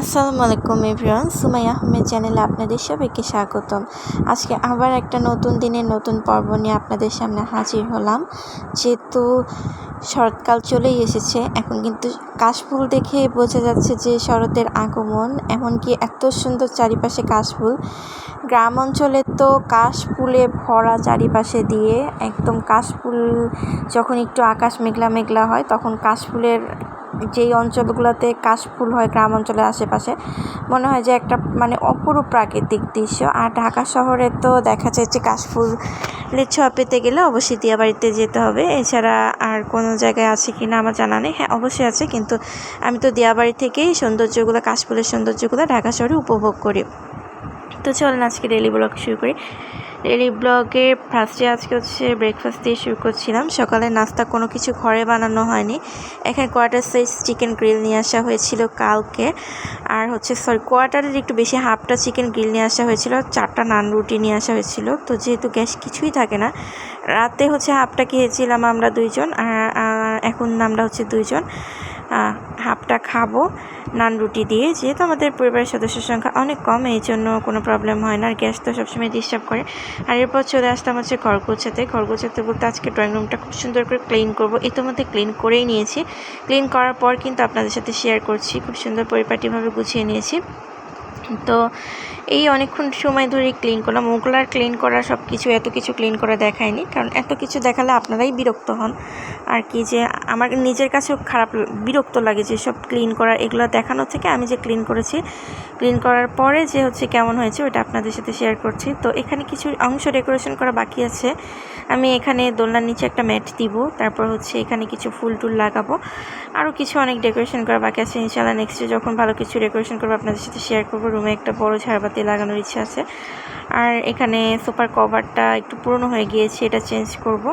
আসসালামু আলাইকুম এভরিওয়ান সুমাই আহমেদ চ্যানেলে আপনাদের সবাইকে স্বাগতম। আজকে আবার একটা নতুন দিনের নতুন পর্ব নিয়ে আপনাদের সামনে হাজির হলাম। যেহেতু শরৎকাল চলেই এসেছে, এখন কিন্তু কাশফুল দেখে বোঝা যাচ্ছে যে শরতের আগমন, এমনকি এত সুন্দর চারিপাশে কাশফুল। গ্রাম অঞ্চলে তো কাশফুলে ভরা চারিপাশে দিয়ে একদম কাশফুল যখন একটু আকাশ মেঘলা মেঘলা হয়, তখন কাশফুলের যেই অঞ্চলগুলোতে কাশফুল হয়, গ্রাম অঞ্চলের আশেপাশে, মনে হয় যে একটা মানে অপরূপ প্রাকৃতিক দৃশ্য। আর ঢাকা শহরে তো দেখা যায় যে কাশফুলের ছোঁয়া পেতে গেলে অবশ্যই দিয়াবাড়িতে যেতে হবে। এছাড়া আর কোনো জায়গায় আছে কি না আমার জানা নেই। হ্যাঁ অবশ্যই আছে, কিন্তু আমি তো দিয়াবাড়ি থেকেই সৌন্দর্যগুলো, কাশফুলের সৌন্দর্যগুলো ঢাকা শহরে উপভোগ করি। তো চলেন আজকে ডেলি ব্লগ শুরু করি। ডেলি ব্লগে ফার্স্টে আজকে হচ্ছে ব্রেকফাস্ট দিয়ে শুরু করছিলাম। সকালে নাস্তা কোনো কিছু ঘরে বানানো হয়নি। এখানে কোয়ার্টার সাইজ চিকেন গ্রিল নিয়ে আসা হয়েছিল কালকে। আর হচ্ছে সরি কোয়ার্টারের একটু বেশি হাফটা চিকেন গ্রিল নিয়ে আসা হয়েছিল। চারটা নান রুটি নিয়ে আসা হয়েছিল। তো যেহেতু গ্যাস কিছুই থাকে না, রাতে হচ্ছে হাফটা খেয়েছিলাম আমরা দুইজন। আর এখন আমরা হচ্ছে দুইজন। হাফটা খাব। নান রুটি দিয়ে, যেহেতু আমাদের পরিবারের সদস্যের সংখ্যা অনেক কম, এই জন্য কোনো প্রবলেম হয় না। আর গ্যাস তো সবসময় ডিস্টার্ব করে। আর এরপর চলে আসতাম হচ্ছে ঘর গোছাতে বলতে আজকে ড্রয়িং রুমটা খুব সুন্দর করে ক্লিন করব। ইতিমধ্যে ক্লিন করেই নিয়েছি। ক্লিন করার পর কিন্তু আপনাদের সাথে শেয়ার করছি। খুব সুন্দর পরিপাটিভাবে গুছিয়ে নিয়েছি। তো এই অনেকক্ষণ সময় ধরে ক্লিন করলাম। ওগুলার ক্লিন করা সব কিছু এত কিছু ক্লিন করে দেখায়নি। কারণ এত কিছু দেখালে আপনারাই বিরক্ত হন। আর কি যে আমার নিজের কাছেও খারাপ বিরক্ত লাগে যে সব ক্লিন করা, এগুলো দেখানো থেকে আমি যে ক্লিন করেছি ক্লিন করার পরে যে হচ্ছে কেমন হয়েছে ওটা আপনাদের সাথে শেয়ার করছি। তো এখানে কিছু অংশ ডেকোরেশন করা বাকি আছে। আমি এখানে দোলনার নিচে একটা ম্যাট দিব, তারপর হচ্ছে এখানে কিছু ফুল টুল লাগাবো। আরও কিছু অনেক ডেকোরেশন করা বাকি আছে। ইনশাল্লাহ নেক্সটে যখন ভালো কিছু ডেকোরেশন করব, আপনাদের সাথে শেয়ার করব। রুমে একটা বড় ঝাড়বাতি লাগানোর ইচ্ছা আছে। আর এখানে সুপার কভারটা একটু পুরনো হয়ে গিয়েছে, এটা চেঞ্জ করব।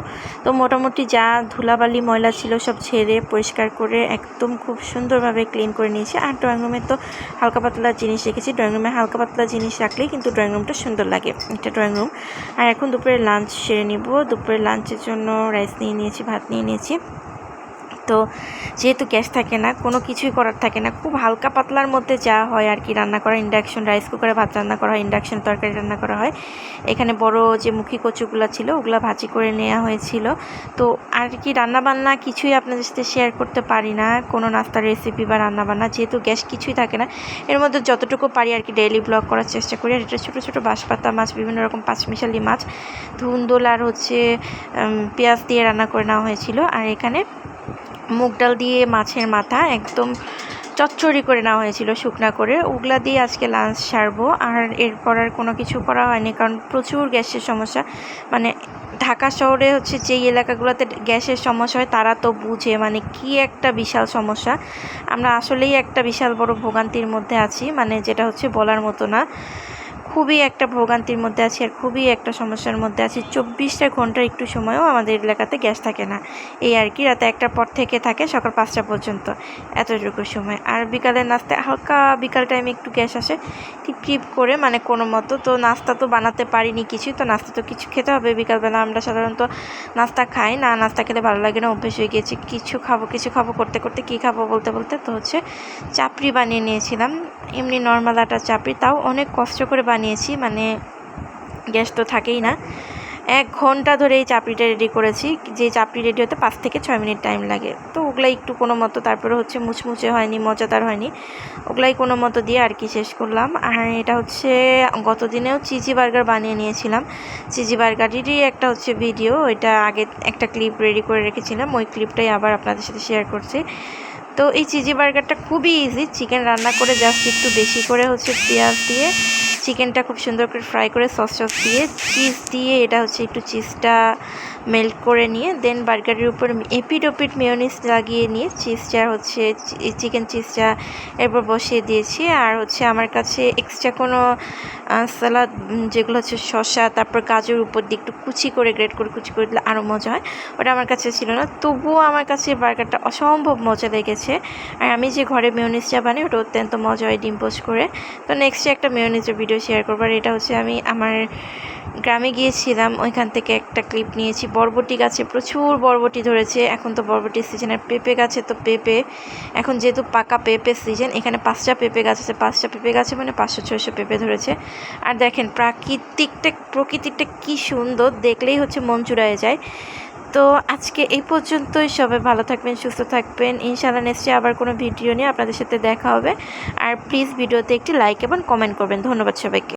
তো মোটামুটি যা ধুলাবালি, ময়লা ছিল সব ছেড়ে পরিষ্কার করে একদম খুব সুন্দরভাবে ক্লিন করে নিয়েছি। আর ড্রয়িং রুমে তো হালকা পাতলা জিনিস রেখেছি। ড্রয়িং রুমে হালকা পাতলা জিনিস রাখলেই কিন্তু ড্রয়িং রুমটা সুন্দর লাগে, এটা ড্রয়িং রুম। আর এখন দুপুরে লাঞ্চ সেরে নিব। দুপুরে লাঞ্চের জন্য রাইস নিয়ে নিয়েছি, ভাত নিয়ে নিয়েছি। তো যেহেতু গ্যাস থাকে না, কোনো কিছুই করার থাকে না, খুব হালকা পাতলার মধ্যে যা হয় আর কি রান্না করা ইন্ডাকশন রাইস কুকারে ভাত রান্না করা হয় ইন্ডাকশন তরকারি রান্না করা হয়। এখানে বড় যে মুখী কচুগুলো ছিল, ওগুলো ভাজি করে নেওয়া হয়েছিল। তো আর কি রান্নাবান্না কিছুই আপনাদের সাথে শেয়ার করতে পারি না, কোনো নাস্তার রেসিপি বা রান্নাবান্না, যেহেতু গ্যাস কিছুই থাকে না, এর মধ্যে যতটুকু পারি আর কি ডেইলি ব্লগ করার চেষ্টা করি। আর এটা ছোটো ছোটো বাঁশপাতা মাছ, বিভিন্ন রকম পাঁচমিশালি মাছ, ধুন্দোল আর হচ্ছে পেঁয়াজ দিয়ে রান্না করে নেওয়া হয়েছিল। আর এখানে মুগ ডাল দিয়ে মাছের মাথা একদম চচ্চড়ি করে নেওয়া হয়েছিল শুকনা করে। ওগুলা দিয়ে আজকে লাঞ্চ সারবো। আর এরপর আর কোনো কিছু করা হয়নি কারণ প্রচুর গ্যাসের সমস্যা। মানে ঢাকা শহরে হচ্ছে যেই এলাকাগুলোতে গ্যাসের সমস্যা হয়, তারা তো বুঝে। মানে কি একটা বিশাল সমস্যা। আমরা আসলেই একটা বিশাল বড় ভোগান্তির মধ্যে আছি। মানে যেটা হচ্ছে বলার মতো না। খুবই একটা ভোগান্তির মধ্যে আছি আর খুবই একটা সমস্যার মধ্যে আছি। চব্বিশটা ঘণ্টার একটু সময়ও আমাদের এলাকাতে গ্যাস থাকে না। এই আর কি, রাতে একটার পর থেকে থাকে সকাল পাঁচটা পর্যন্ত, এতটুকু সময়। আর বিকালের নাস্তায় হালকা বিকাল টাইমে একটু গ্যাস আসে, টিপ টিপ করে মানে কোনো মতো। তো নাস্তা তো বানাতে পারিনি কিছু, তো নাস্তা তো কিছু খেতে হবে। বিকালবেলা আমরা সাধারণত নাস্তা খাই না, নাস্তা খেলে ভালো লাগে না, অভ্যেস হয়ে গিয়েছে। কিছু খাব কিছু খাব, করতে করতে কী খাব বলতে বলতে তো হচ্ছে চাপড়ি বানিয়ে নিয়েছিলাম। এমনি নর্মাল আটা চাপড়ি, তাও অনেক কষ্ট করে বানিয়েছি মানে গ্যাস তো থাকেই না। এক ঘণ্টা ধরে এই চাপড়িটা রেডি করেছি। যে চাপড়ি রেডি হতে পাঁচ থেকে ছয় মিনিট টাইম লাগে। তো ওগুলাই একটু কোনো মতো তারপরে হচ্ছে মুচমুচে হয়নি, মজাদার হয়নি। ওগুলাই কোনো মতো দিয়ে আর কি শেষ করলাম। আর এটা হচ্ছে গত দিনেও চিজি বার্গার বানিয়ে নিয়েছিলাম। চিজি বার্গারেরই একটা হচ্ছে ভিডিও ওইটা আগে একটা ক্লিপ রেডি করে রেখেছিলাম। ওই ক্লিপটাই আবার আপনাদের সাথে শেয়ার করছি। তো এই চিজি বার্গারটা খুবই ইজি চিকেন রান্না করে জাস্ট একটু বেশি করে হচ্ছে পেঁয়াজ দিয়ে চিকেনটা খুব সুন্দর করে ফ্রাই করে সস সস দিয়ে চিজ দিয়ে এটা হচ্ছে একটু চিজটা মেল্ট করে নিয়ে দেন বার্গারের উপর এপিড ওপিড মেয়নিস লাগিয়ে নিয়ে চিজটা হচ্ছে চিকেন চিজটা এরপর বসিয়ে দিয়েছি। আর হচ্ছে আমার কাছে এক্সট্রা কোনো সালাদ যেগুলো হচ্ছে শসা, তারপর গাজর উপর দিয়ে একটু কুচি করে গ্রেড করে কুচি করে দিলে আরও মজা হয়। ওটা আমার কাছে ছিল না। তবুও আমার কাছে বার্গারটা অসম্ভব মজা লেগেছে। আর আমি যে ঘরে মেয়নিসটা বানাই, ওটা অত্যন্ত মজা হয় ডিম পোস্ট করে। তো নেক্সটে একটা মেয়নিসের ভিডিও শেয়ার করব। আর এটা হচ্ছে আমি আমার গ্রামে গিয়েছিলাম, ওইখান থেকে একটা ক্লিপ নিয়েছি। বরবটি গাছে প্রচুর বরবটি ধরেছে। এখন তো বরবটির সিজনের পেঁপে গাছে তো পেঁপে। এখন যেহেতু পাকা পেঁপে সিজন এখানে পাঁচটা পেঁপে গাছ আছে। পাঁচটা পেঁপে গাছে মানে পাঁচশো, ছয়শো পেঁপে ধরেছে। আর দেখেন, প্রাকৃতিকটা প্রকৃতিটা কি সুন্দর, দেখলেই হচ্ছে মন চুড়ায় যায়। তো আজকে এই পর্যন্তই। সবাই ভালো থাকবেন, সুস্থ থাকবেন। ইনশাআল্লাহ নেক্সটে আবার কোনো ভিডিও নিয়ে আপনাদের সাথে দেখা হবে। আর প্লিজ ভিডিওতে একটি লাইক এবং কমেন্ট করবেন। ধন্যবাদ সবাইকে।